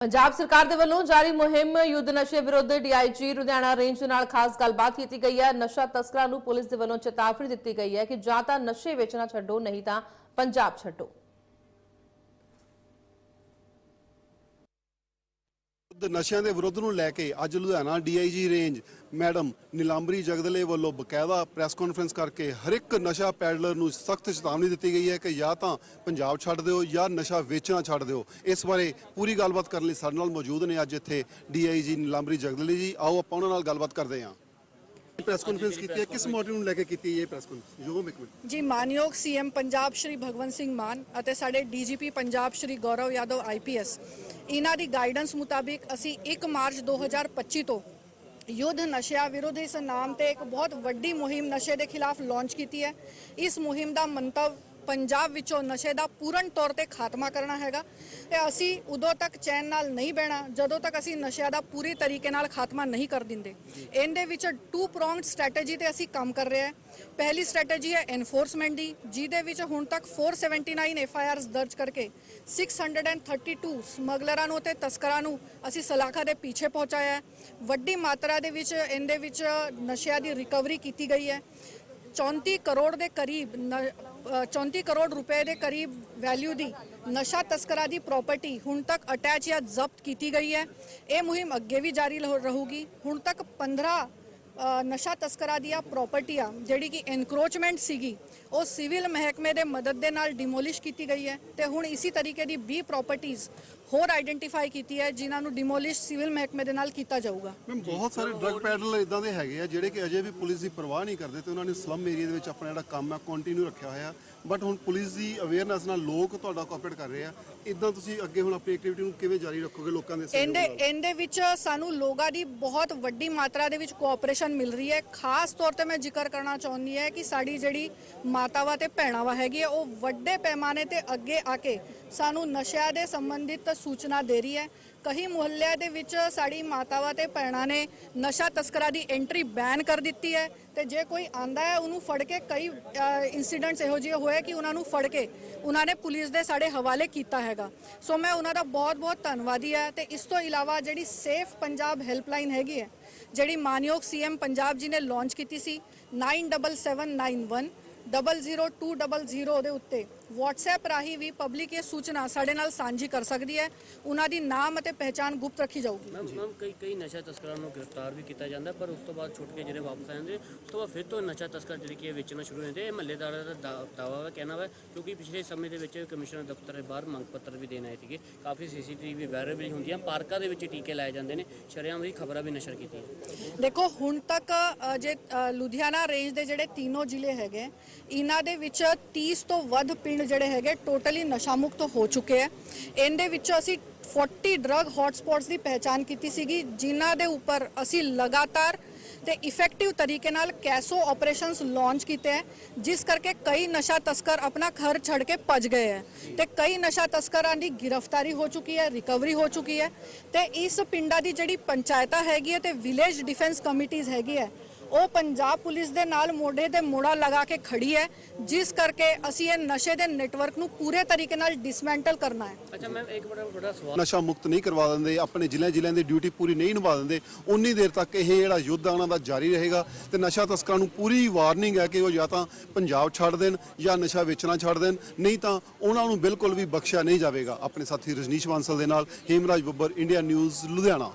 ਪੰਜਾਬ ਸਰਕਾਰ ਦੇ ਵੱਲੋਂ ਜਾਰੀ ਮੁਹਿੰਮ ਯੁੱਧ ਨਸ਼ੇ ਵਿਰੁੱਧ ਡੀਆਈਜੀ ਲੁਧਿਆਣਾ ਰੇਂਜ ਦੇ ਨਾਲ ਖਾਸ ਗੱਲਬਾਤ ਕੀਤੀ ਗਈ ਹੈ। ਨਸ਼ਾ ਤਸਕਰਾਂ ਨੂੰ ਪੁਲਿਸ ਦੇ ਵੱਲੋਂ ਚੇਤਾਵਨੀ ਦਿੱਤੀ ਗਈ ਹੈ ਕਿ ਜਾਂ ਤਾਂ ਨਸ਼ੇ ਵੇਚਣਾ ਛੱਡੋ, ਨਹੀਂ ਤਾਂ ਪੰਜਾਬ ਛੱਡੋ। ਨਸ਼ਿਆਂ ਦੇ ਵਿਰੁੱਧ ਨੂੰ ਲੈ ਕੇ ਅੱਜ Ludhiana DIG range madam Nilambari Jagdale ਵੱਲੋਂ ਬਕਾਇਦਾ ਪ੍ਰੈਸ ਕਾਨਫਰੰਸ ਕਰਕੇ ਹਰ ਇੱਕ ਨਸ਼ਾ ਪੈਡਲਰ ਨੂੰ ਸਖਤ ਚੇਤਾਵਨੀ ਦਿੱਤੀ ਗਈ ਹੈ ਕਿ ਜਾਂ ਤਾਂ ਪੰਜਾਬ ਛੱਡ ਦਿਓ ਜਾਂ ਨਸ਼ਾ ਵੇਚਣਾ ਛੱਡ ਦਿਓ। ਇਸ ਬਾਰੇ ਪੂਰੀ ਗੱਲਬਾਤ ਕਰਨ ਲਈ ਸਾਡੇ ਨਾਲ ਮੌਜੂਦ ਨੇ ਅੱਜ ਇੱਥੇ ਡੀਆਈਜੀ ਨਿਲਾਂਬਰੀ ਜਗਦਲੇ ਜੀ। ਆਓ ਆਪਾਂ ਉਹਨਾਂ ਨਾਲ ਗੱਲਬਾਤ ਕਰਦੇ ਹਾਂ। ਪ੍ਰੈਸ ਕਾਨਫਰੰਸ ਕੀਤੀ ਹੈ ਕਿਸ ਮੋਟਿਵ ਨੂੰ ਲੈ ਕੇ ਕੀਤੀ ਹੈ ਇਹ ਪ੍ਰੈਸ ਕਾਨਫਰੰਸ ਜੋ ਇੱਕ ਮਿੰਟ। ਜੀ ਮਾਨਯੋਗ ਸੀਐਮ ਪੰਜਾਬ ਸ਼੍ਰੀ ਭਗਵੰਤ ਸਿੰਘ ਮਾਨ ਅਤੇ ਸਾਡੇ ਡੀਜੀਪੀ ਪੰਜਾਬ ਸ਼੍ਰੀ ਗੌਰਵ ਯਾਦਵ ਆਈਪੀਐਸ ਇਹਨਾਂ ਦੀ ਗਾਈਡੈਂਸ ਮੁਤਾਬਿਕ ਅਸੀਂ 1 ਮਾਰਚ 2025 ਤੋਂ ਯੁੱਧ ਨਸ਼ਿਆਂ ਵਿਰੁੱਧ ਇਸ ਨਾਮ ਤੇ ਇੱਕ ਬਹੁਤ ਵੱਡੀ ਮੁਹਿੰਮ ਨਸ਼ੇ ਦੇ ਖਿਲਾਫ ਲਾਂਚ ਕੀਤੀ ਹੈ। ਇਸ ਮੁਹਿੰਮ ਦਾ ਮੰਤਵ ਪੰਜਾਬ ਵਿੱਚੋਂ ਨਸ਼ੇ ਦਾ ਪੂਰਨ ਤੌਰ ਤੇ ਖਾਤਮਾ ਕਰਨਾ ਹੈਗਾ ਤੇ ਅਸੀਂ ਉਦੋਂ ਤੱਕ ਚੈਨ ਨਾਲ ਨਹੀਂ ਬਹਿਣਾ, ਜਦੋਂ ਤੱਕ ਅਸੀਂ ਨਸ਼ਿਆਂ ਦਾ ਪੂਰੀ ਤਰੀਕੇ ਨਾਲ ਖਾਤਮਾ ਨਹੀਂ ਕਰ ਦਿੰਦੇ। ਇਹਦੇ ਵਿੱਚ ਟੂ ਪ੍ਰੋਂਗਡ ਸਟ੍ਰੈਟਜੀ ਤੇ ਅਸੀਂ ਕੰਮ ਕਰ ਰਹੇ ਹਾਂ। ਪਹਿਲੀ ਸਟ੍ਰੈਟਜੀ ਹੈ ਐਨਫੋਰਸਮੈਂਟ ਦੀ, ਜਿਹਦੇ ਵਿੱਚ ਹੁਣ ਤੱਕ 479 ਐਫ ਆਈ ਆਰਸ ਦਰਜ ਕਰਕੇ 632 ਸਮਗਲਰਾਂ ਨੂੰ ਤੇ ਤਸਕਰਾਂ ਨੂੰ ਅਸੀਂ ਸਲਾਖਾ ਦੇ ਪਿੱਛੇ ਪਹੁੰਚਾਇਆ ਹੈ। ਵੱਡੀ ਮਾਤਰਾ ਦੇ ਵਿੱਚ ਇਹਦੇ ਵਿੱਚ ਨਸ਼ਿਆਂ ਦੀ ਰਿਕਵਰੀ ਕੀਤੀ ਗਈ ਹੈ। 34 ਕਰੋੜ ਦੇ ਕਰੀਬ ਨ- 34 ਕਰੋੜ ਰੁਪਏ ਦੇ ਕਰੀਬ ਵੈਲਿਊ ਦੀ ਨਸ਼ਾ ਤਸਕਰਾਂ ਦੀ ਪ੍ਰਾਪਰਟੀ ਹੁਣ ਤੱਕ ਅਟੈਚ ਜਾਂ ਜ਼ਬਤ ਕੀਤੀ ਗਈ ਹੈ ਇਹ ਮੁਹਿੰਮ ਅੱਗੇ ਵੀ ਜਾਰੀ ਰਹੂ- ਰਹੂਗੀ ਹੁਣ ਤੱਕ 15 ਨਸ਼ਾ ਤਸਕਰਾਂ ਦੀਆਂ ਪ੍ਰਾਪਰਟੀਆਂ ਜਿਹੜੀ ਕਿ ਐਨਕਰੋਚਮੈਂਟ ਸੀਗੀ ਉਹ ਸਿਵਲ ਮਹਿਕਮੇ ਦੇ ਮਦਦ ਦੇ ਨਾਲ ਡਿਮੋਲਿਸ਼ ਕੀਤੀ ਗਈ ਹੈ ਤੇ ਹੁਣ ਇਸੇ ਤਰੀਕੇ ਦੀ 20 ਪ੍ਰਾਪਰਟੀਆਂ ਹੋਰ ਆਈਡੈਂਟੀਫਾਈ ਕੀਤੀ ਹੈ ਜਿਨ੍ਹਾਂ ਨੂੰ ਡਿਮੋਲਿਸ਼ ਸਿਵਲ ਮਹਿਕਮੇ ਦੇ ਨਾਲ ਕੀਤਾ ਜਾਊਗਾ। ਮੈਮ ਬਹੁਤ ਸਾਰੇ ਡਰੱਗ ਪੈਡਲਰ ਇਦਾਂ ਦੇ ਹੈਗੇ ਆ ਜਿਹੜੇ ਕਿ ਅਜੇ ਵੀ ਪੁਲਿਸ ਦੀ ਪਰਵਾਹ ਨਹੀਂ ਕਰਦੇ ਤੇ ਉਹਨਾਂ ਨੇ ਸਲਮ ਏਰੀਆ ਦੇ ਵਿੱਚ ਆਪਣਾ ਜਿਹੜਾ ਕੰਮ ਹੈ ਕੰਟੀਨਿਊ ਰੱਖਿਆ ਹੋਇਆ। ਬਟ ਹੁਣ ਪੁਲਿਸ ਦੀ ਅਵੇਅਰਨੈਸ ਨਾਲ ਲੋਕ ਤੁਹਾਡਾ ਕੋਆਪਰੇਟ ਕਰ ਰਹੇ ਆ। ਇਦਾਂ ਤੁਸੀਂ ਅੱਗੇ ਹੁਣ ਆਪਣੀ ਐਕਟੀਵਿਟੀ ਨੂੰ ਕਿਵੇਂ ਜਾਰੀ ਰੱਖੋਗੇ ਲੋਕਾਂ ਦੇ ਸਹਿਯੋਗ ਇਹਦੇ? ਇਹਦੇ ਵਿੱਚ ਸਾਨੂੰ ਲੋਕਾਂ ਦੀ ਬਹੁਤ ਵੱਡੀ ਮਾਤਰਾ ਦੇ ਵਿੱਚ ਕੋਆਪਰੇਸ਼ਨ ਮਿਲ ਰਹੀ ਹੈ। ਖਾਸ ਤੌਰ ਤੇ ਮੈਂ ਜ਼ਿਕਰ ਕਰਨਾ ਚਾਹੁੰਦੀ ਹੈ ਕਿ ਸਾਡੀ ਜਿਹੜੀ ਮਾਤਾਵਾਂ ਤੇ ਭੈਣਾਵਾਂ ਹੈਗੀ ਹੈ ਉਹ ਵੱਡੇ ਪੈਮਾਨੇ ਤੇ ਅੱਗੇ ਆ ਕੇ ਸਾਨੂੰ ਨਸ਼ਿਆਂ ਦੇ ਸੰਬੰਧਿਤ ਸੂਚਨਾ ਦੇ ਰਹੀ ਹੈ। ਕਈ ਮੁਹੱਲਿਆਂ ਦੇ ਵਿੱਚ ਸਾਡੀ ਮਾਤਾਵਾਂ ਤੇ ਭੈਣਾਂ ਨੇ ਨਸ਼ਾ ਤਸਕਰਾਂ ਦੀ ਐਂਟਰੀ ਬੈਨ ਕਰ ਦਿੱਤੀ ਹੈ ਤੇ ਜੇ ਕੋਈ ਆਂਦਾ ਹੈ, ਉਹਨੂੰ ਫੜ ਕੇ ਕਈ ਇਨਸੀਡੈਂਟਸ ਇਹੋ ਜਿਹੇ ਹੋਏ ਕਿ ਉਹਨਾਂ ਨੂੰ ਫੜ ਕੇ ਉਹਨਾਂ ਨੇ ਪੁਲਿਸ ਦੇ ਸਾਡੇ ਹਵਾਲੇ ਕੀਤਾ ਹੈਗਾ। ਸੋ ਮੈਂ ਉਹਨਾਂ ਦਾ ਬਹੁਤ ਬਹੁਤ ਧੰਨਵਾਦੀ ਹਾਂ ਤੇ ਇਸ ਤੋਂ ਇਲਾਵਾ ਜਿਹੜੀ ਸੇਫ ਪੰਜਾਬ ਹੈਲਪਲਾਈਨ ਹੈਗੀ ਹੈ, ਜਿਹੜੀ ਮਾਨਯੋਗ ਸੀਐਮ ਪੰਜਾਬ ਜੀ ਨੇ ਲਾਂਚ ਕੀਤੀ ਸੀ 97791 00200 ਦੇ ਉੱਤੇ। WhatsApp ਰਾਹੀਂ ਵੀ ਪਬਲਿਕ ਇਹ ਸੂਚਨਾ ਸਾਡੇ ਨਾਲ ਸਾਂਝੀ ਕਰ ਸਕਦੀ ਹੈ। ਉਹਨਾਂ ਦੀ ਨਾਮ ਅਤੇ ਪਹਿਚਾਣ ਗੁਪਤ ਰੱਖੀ ਜਾਊਗੀ। ਮੈਮ ਮੈਮ ਕਈ ਕਈ ਨਸ਼ਾ ਤਸਕਰਾਂ ਨੂੰ ਗ੍ਰਿਫਤਾਰ ਵੀ ਕੀਤਾ ਜਾਂਦਾ ਪਰ ਉਸ ਤੋਂ ਬਾਅਦ ਛੁੱਟ ਕੇ ਜਿਹੜੇ ਵਾਪਸ ਆ ਜਾਂਦੇ ਉਸ ਤੋਂ ਬਾਅਦ ਫਿਰ ਤੋਂ ਨਸ਼ਾ ਤਸਕਰ ਜਿਹੜੇ ਕੀ ਹੈ ਵੇਚਣਾ ਸ਼ੁਰੂ ਹੋ ਜਾਂਦੇ ਇਹ ਮਹੱਲੇਦਾਰਾਂ ਦਾ ਦਾ- ਦਾਅਵਾ ਵਾ ਕਹਿਣਾ ਵਾ ਕਿਉਂਕਿ ਪਿਛਲੇ ਸਮੇਂ ਦੇ ਵਿੱਚ ਕਮਿਸ਼ਨਰ ਦਫ਼ਤਰ ਦੇ ਬਾਹਰ ਮੰਗ ਪੱਤਰ ਵੀ ਦੇਣ ਆਏ ਸੀਗੇ। ਕਾਫੀ ਸੀਸੀਟੀਵੀ ਵਾਇਰਲ ਵੀ ਹੁੰਦੀਆਂ ਪਾਰਕਾਂ ਦੇ ਵਿੱਚ ਟੀਕੇ ਲਾਏ ਜਾਂਦੇ ਨੇ ਸ਼ਰੇਆਮ ਦੀ ਖਬਰਾਂ ਵੀ ਨਸ਼ਰ ਕੀਤੀਆਂ। ਦੇਖੋ ਹੁਣ ਤੱਕ ਅ, ਜੇ ਅ, ਲੁਧਿਆਣਾ ਰੇਂਜ ਦੇ ਜਿਹੜੇ ਤਿੰਨੋਂ ਜ਼ਿਲ੍ਹੇ ਹੈਗੇ ਇਹਨਾਂ ਦੇ ਵਿੱਚ 30 ਤੋਂ ਵੱਧ ਪਿੰਡ ਜਿਹੜੇ ਹੈਗੇ ਟੋਟਲੀ ਨਸ਼ਾ ਮੁਕਤ ਹੋ ਚੁੱਕੇ ਆ। ਇਹਦੇ ਵਿੱਚੋਂ ਅਸੀਂ 40 ਡਰਗ ਹੌਟਸਪੌਟਸ ਦੀ ਪਹਿਚਾਨ ਕੀਤੀ ਸੀਗੀ, ਜਿਨ੍ਹਾਂ ਦੇ ਉੱਪਰ ਅਸੀਂ ਲਗਾਤਾਰ ਤੇ ਇਫੈਕਟਿਵ ਤਰੀਕੇ ਨਾਲ ਕੈਸੋ ਆਪਰੇਸ਼ਨਸ ਲਾਂਚ ਕੀਤੇ ਹੈ ਜਿਸ ਕਰਕੇ ਕਈ ਨਸ਼ਾ ਤਸਕਰ ਆਪਣਾ ਘਰ ਛੱਡ ਕੇ ਭੱਜ ਗਏ ਹੈ ਤੇ ਕਈ ਨਸ਼ਾ ਤਸਕਰਾਂ ਦੀ ਗ੍ਰਿਫਤਾਰੀ ਹੋ ਚੁੱਕੀ ਹੈ ਰਿਕਵਰੀ ਹੋ ਚੁੱਕੀ ਹੈ ਤੇ ਇਸ ਪਿੰਡਾਂ ਦੀ ਜਿਹੜੀ ਪੰਚਾਇਤਾਂ ਹੈਗੀ ਹੈ ਤੇ ਵਿਲੇਜ ਡਿਫੈਂਸ ਕਮੇਟੀਆਂ ਹੈਗੀ ਹੈ ਉਹ ਪੰਜਾਬ ਪੁਲਿਸ ਦੇ ਨਾਲ ਮੋਢੇ ਤੇ ਮੋੜਾ ਲਗਾ ਕੇ ਖੜੀ ਹੈ ਜਿਸ ਕਰਕੇ ਅਸੀਂ ਇਹ ਨਸ਼ੇ ਦੇ ਨੈਟਵਰਕ ਨੂੰ ਪੂਰੇ ਤਰੀਕੇ ਨਾਲ ਡਿਸਮੈਂਟਲ ਕਰਨਾ ਹੈ। ਅੱਛਾ ਮੈਮ ਇੱਕ ਬੜਾ ਬੜਾ ਸਵਾਲ ਨਸ਼ਾ ਮੁਕਤ ਨਹੀਂ ਕਰਵਾ ਦਿੰਦੇ ਆਪਣੇ ਜ਼ਿਲ੍ਹਿਆਂ ਜ਼ਿਲ੍ਹਿਆਂ ਦੀ ਡਿਊਟੀ ਪੂਰੀ ਨਹੀਂ ਨਿਭਾ ਦਿੰਦੇ ਉਨੀ ਦੇਰ ਤੱਕ ਇਹ ਜਿਹੜਾ ਯੁੱਧ ਆ ਉਹਨਾਂ ਦਾ ਜਾਰੀ ਰਹੇਗਾ ਤੇ ਨਸ਼ਾ ਤਸਕਰਾਂ ਨੂੰ ਪੂਰੀ ਵਾਰਨਿੰਗ ਹੈ ਕਿ ਉਹ ਜਾਂ ਤਾਂ ਪੰਜਾਬ ਛੱਡ ਦੇਣ ਜਾਂ ਨਸ਼ਾ ਵੇਚਣਾ ਛੱਡ ਦੇਣ ਨਹੀਂ ਤਾਂ ਉਹਨਾਂ ਨੂੰ ਬਿਲਕੁਲ ਵੀ ਬਖਸ਼ਿਆ ਨਹੀਂ ਜਾਵੇਗਾ। ਆਪਣੇ ਸਾਥੀ ਰਜਨੀਸ਼ ਬਾਂਸਲ ਦੇ ਨਾਲ ਹੇਮਰਾਜ ਬੱਬਰ ਇੰਡੀਆ ਨਿਊਜ਼ ਲੁਧਿਆਣਾ।